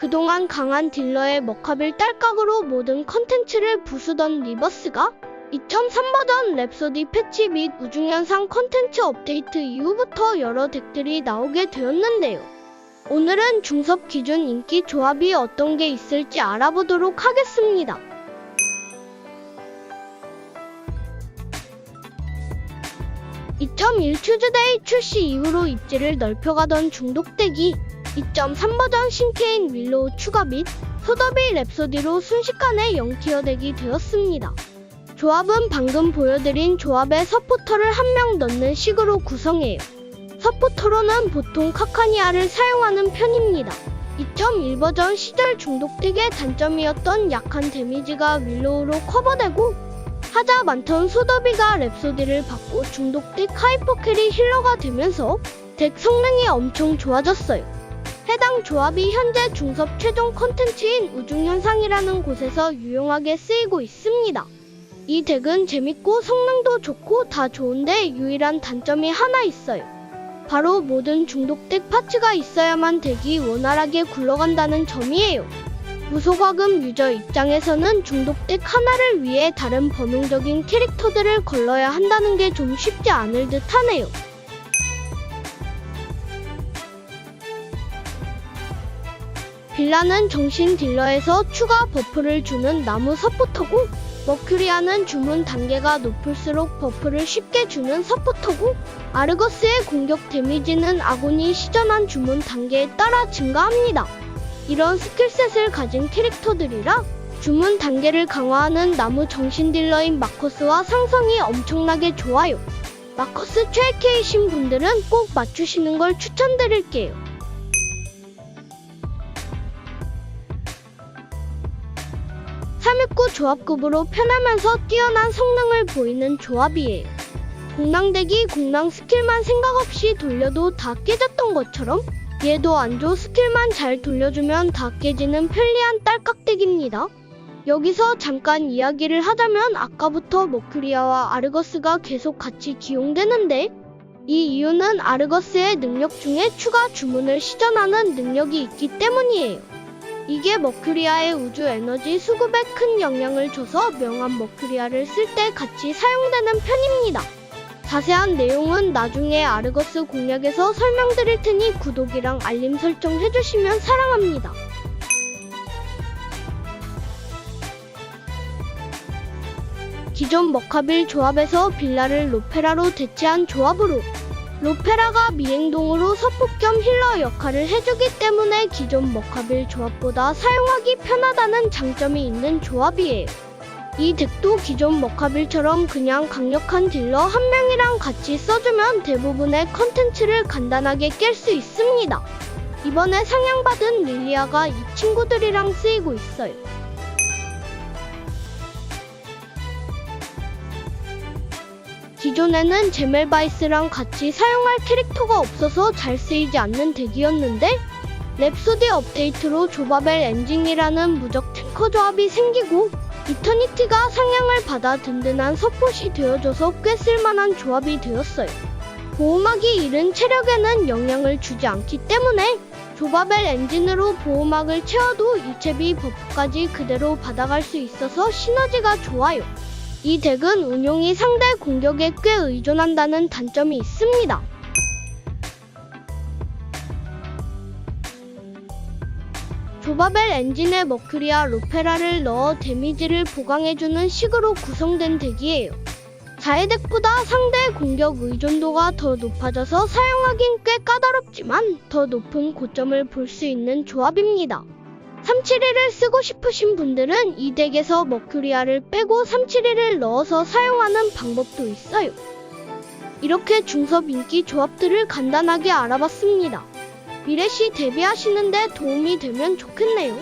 그동안 강한 딜러의 먹합을 딸깍으로 모든 컨텐츠를 부수던 리버스가 2003 버전 랩소디 패치 및 우중현상 컨텐츠 업데이트 이후부터 여러 덱들이 나오게 되었는데요. 오늘은 중섭 기준 인기 조합이 어떤 게 있을지 알아보도록 하겠습니다. 2.1 튜즈데이 출시 이후로 입지를 넓혀가던 중독덱이 2.3 버전 신케인 윌로우 추가 및 소더비 랩소디로 순식간에 0티어 덱이 되었습니다. 조합은 방금 보여드린 조합의 서포터를 한 명 넣는 식으로 구성해요. 서포터로는 보통 카카니아를 사용하는 편입니다. 2.1 버전 시절 중독덱의 단점이었던 약한 데미지가 윌로우로 커버되고 하자 많던 소더비가 랩소디를 받고 중독덱 하이퍼캐리 힐러가 되면서 덱 성능이 엄청 좋아졌어요. 해당 조합이 현재 중섭 최종 컨텐츠인 우중현상이라는 곳에서 유용하게 쓰이고 있습니다. 이 덱은 재밌고 성능도 좋고 다 좋은데 유일한 단점이 하나 있어요. 바로 모든 중독덱 파츠가 있어야만 덱이 원활하게 굴러간다는 점이에요. 무소과금 유저 입장에서는 중독덱 하나를 위해 다른 범용적인 캐릭터들을 걸러야 한다는 게 좀 쉽지 않을 듯 하네요. 빌라는 정신 딜러에서 추가 버프를 주는 나무 서포터고 머큐리아는 주문 단계가 높을수록 버프를 쉽게 주는 서포터고 아르거스의 공격 데미지는 아군이 시전한 주문 단계에 따라 증가합니다. 이런 스킬셋을 가진 캐릭터들이라 주문 단계를 강화하는 나무 정신 딜러인 마커스와 상성이 엄청나게 좋아요. 마커스 최애케이신 분들은 꼭 맞추시는 걸 추천드릴게요. 369 조합급으로 편하면서 뛰어난 성능을 보이는 조합이에요. 공랑덱이 공랑 스킬만 생각 없이 돌려도 다 깨졌던 것처럼 얘도 안조 스킬만 잘 돌려주면 다 깨지는 편리한 딸깍덱입니다. 여기서 잠깐 이야기를 하자면 아까부터 머큐리아와 아르거스가 계속 같이 기용되는데 이 이유는 아르거스의 능력 중에 추가 주문을 시전하는 능력이 있기 때문이에요. 이게 머큐리아의 우주 에너지 수급에 큰 영향을 줘서 명함 머큐리아를 쓸 때 같이 사용되는 편입니다. 자세한 내용은 나중에 아르거스 공략에서 설명드릴 테니 구독이랑 알림 설정 해주시면 사랑합니다. 기존 머카빌 조합에서 빌라를 로페라로 대체한 조합으로 로페라가 미행동으로 서포 겸 힐러 역할을 해주기 때문에 기존 머카빌 조합보다 사용하기 편하다는 장점이 있는 조합이에요. 이 덱도 기존 머카빌처럼 그냥 강력한 딜러 한 명이랑 같이 써주면 대부분의 컨텐츠를 간단하게 깰 수 있습니다. 이번에 상향받은 릴리아가 이 친구들이랑 쓰이고 있어요. 기존에는 제멜바이스랑 같이 사용할 캐릭터가 없어서 잘 쓰이지 않는 덱이었는데 랩소디 업데이트로 조바벨 엔진이라는 무적 탱커 조합이 생기고 이터니티가 상향을 받아 든든한 서폿이 되어줘서 꽤 쓸만한 조합이 되었어요. 보호막이 잃은 체력에는 영향을 주지 않기 때문에 조바벨 엔진으로 보호막을 채워도 유채비 버프까지 그대로 받아갈 수 있어서 시너지가 좋아요. 이 덱은 운용이 상대 공격에 꽤 의존한다는 단점이 있습니다. 조바벨 엔진에 머큐리아 로페라를 넣어 데미지를 보강해주는 식으로 구성된 덱이에요. 자해덱보다 상대 공격 의존도가 더 높아져서 사용하긴 꽤 까다롭지만 더 높은 고점을 볼 수 있는 조합입니다. 371을 쓰고 싶으신 분들은 이 덱에서 머큐리아를 빼고 371을 넣어서 사용하는 방법도 있어요. 이렇게 중섭 인기 조합들을 간단하게 알아봤습니다. 미래시 데뷔하시는데 도움이 되면 좋겠네요.